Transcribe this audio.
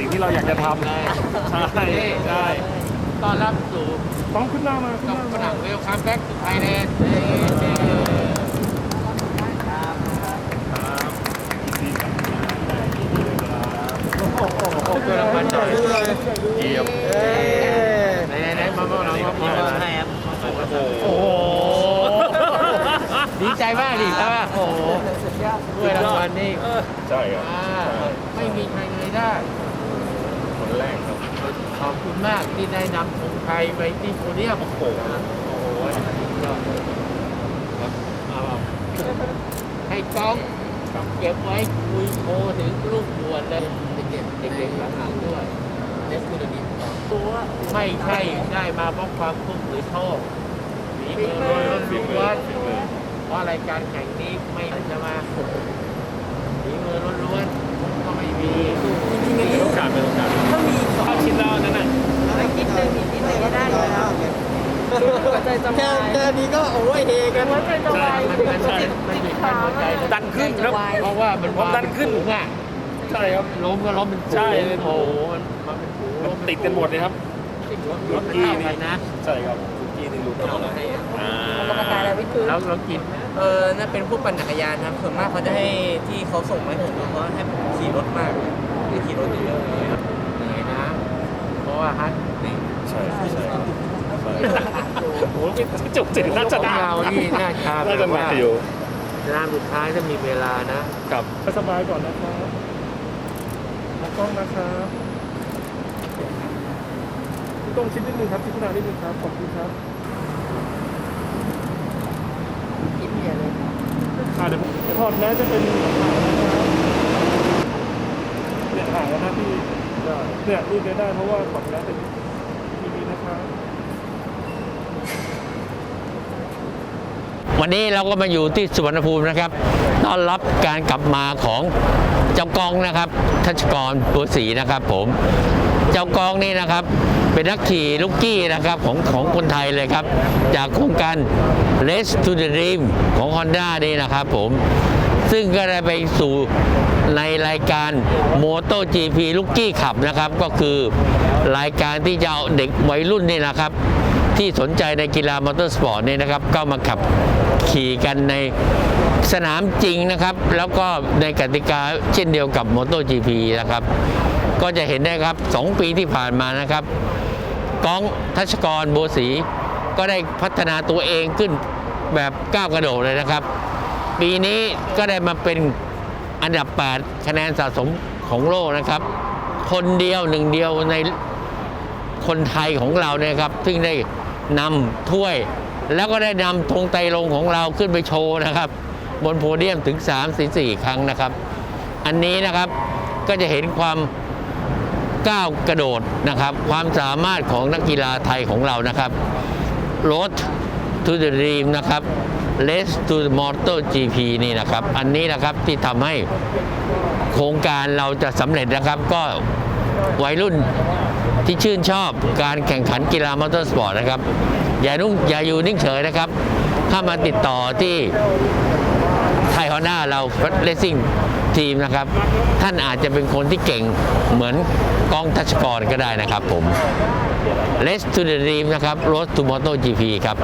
ิ่งที่เราอยากจะทำใช่ใช่ตอนรับสู่ต้องขึ้นหน้ามาขึ้นหน้าฝมารั่งเวลคัมแบ็กไทยแลนด์โอ้โหกำลังมาจ่ายเยี่ยมไหนไหนไหนมาบอกเรามาบโอ้โหดีใจมากดีใจมากโอ้โหด้วยรางวัลนี่ใช่ครับไม่มีใครเลยได้ คนแรกครับ ขอบคุณ มากที่ได้นำธงไทยไปที่โพเดียมโอ้โหโอ้โหยอดเลยครับเอาให้ก้องเก็บไว้คุยโทรถึงลูกบวชเลยเด็กๆเด็กๆหลังๆด้วยเด็กคุณดีตัวไม่ใช่ได้มาเพราะความคุ้มหรือโชคฝีมือล้วนๆเพราะรายการแข่งนี้ไม่จะมาฝีมือล้วนๆก็ไม่มี โอกาสเป็นโอกาสถ้ามีถ้าคิดแล้วนั่นน่ะ คิดหนึ่งอีกนิดหนึ่งก็ได้แล้วหัวใจจะ วายแค่นี้ก็โอ้ยเฮกันหัวใจจะวายมันมันมันมันมีขั้นหัวใจดันขึ้นครับเพราะว่ามันผมดันขึ้นสูงอะใช่ครับล้มก็ล้มเป็นฝูงใช่โอ้โหมันมันเป็นฝูมันติดกันหมดเลยครับรถกี้นี่นะใช่ครับทุกทีนี่รู้กันหมดเลยอ่าแล้วเรากินเออนั่นเป็นผู้ปั่นจักรยานครับส่วนมากเขาจะให้ที่เขาส่งมาให้ผมเพราะให้ผมขี่รถมากไม่ขี่รถเยอะเหนื่อยนะเพราะว่าฮัทนี่ใช่ใช่ ใช่โอ้โหจุกจิกน่าจะได้เรานี่น่าจะน่าจะหนักอยู่ร้านสุดท้ายถ้ามีเวลานะครับสบายก่อนนะครับมองกล้องนะครับพี่ต้องคิดนิดนึงครับคิดนานนิดนึงครับขอบคุณครับกินเนี่ยเลยอ่าเดี๋ยวผมถอดแมสจะเป็นเนี่ยห่างแล้วนะพี่เนี่ยรูปนี้ได้เพราะว่าถอดแมสเป็นทีวีนะครับ วันนี้เราก็มาอยู่ที่สุวรรณภูมินะครับต้อนรับการกลับมาของเจ้ากองนะครับ ทัชกรปัวศรีนะครับผมเจ้ากองนี่นะครับ เป็นนักขี่ลูกกี้นะครับของของคนไทยเลยครับ จากโครงการ Race to the Dream ของ Honda นี่นะครับผมซึ่งก็ได้ไปสู่ในรายการ Moto GP ลูกกี้ขับนะครับ ก็คือรายการที่จะเอาเด็กวัยรุ่นนี่นะครับ ที่สนใจในกีฬามอเตอร์สปอร์ตเนี่ยนะครับก็มาขับขี่กันในสนามจริงนะครับ แล้วก็ในกติกาเช่นเดียวกับ MotoGP นะครับ ก็จะเห็นได้ครับ 2 ปีที่ผ่านมานะครับก้องทัชกรโบวศรีก็ได้พัฒนาตัวเองขึ้นแบบก้าวกระโดดเลยนะครับ ปีนี้ก็ได้มาเป็นอันดับ 8 คะแนนสะสมของโลกนะครับ คนเดียวหนึ่งเดียวในคนไทยของเราเนี่ยครับ ซึ่งได้ นำถ้วย แล้วก็ได้นำธงไตรรงของเราขึ้นไปโชว์นะครับ บนโพเดียมถึง3 4 4ครั้งนะครับ อันนี้นะครับก็จะเห็นความก้าวกระโดดนะครับ ความสามารถของนักกีฬาไทยของเรานะครับ Road to the Dream นะครับ Race to the Motor GP นี่นะครับ อันนี้นะครับที่ทำให้โครงการเราจะสำเร็จนะครับ ก็วัยรุ่น ที่ชื่นชอบการแข่งขันกีฬามอเตอร์สปอร์ตนะครับ อย่านุ่งอย่าอยู่นิ่งเฉยนะครับ ถ้ามาติดต่อที่ไทยฮอนด้าเราเลสซิ่งทีมนะครับ ท่านอาจจะเป็นคนที่เก่งเหมือนกองทัชกรก็ได้นะครับผม Let's to the Dream นะครับ Road to Moto GP ครับ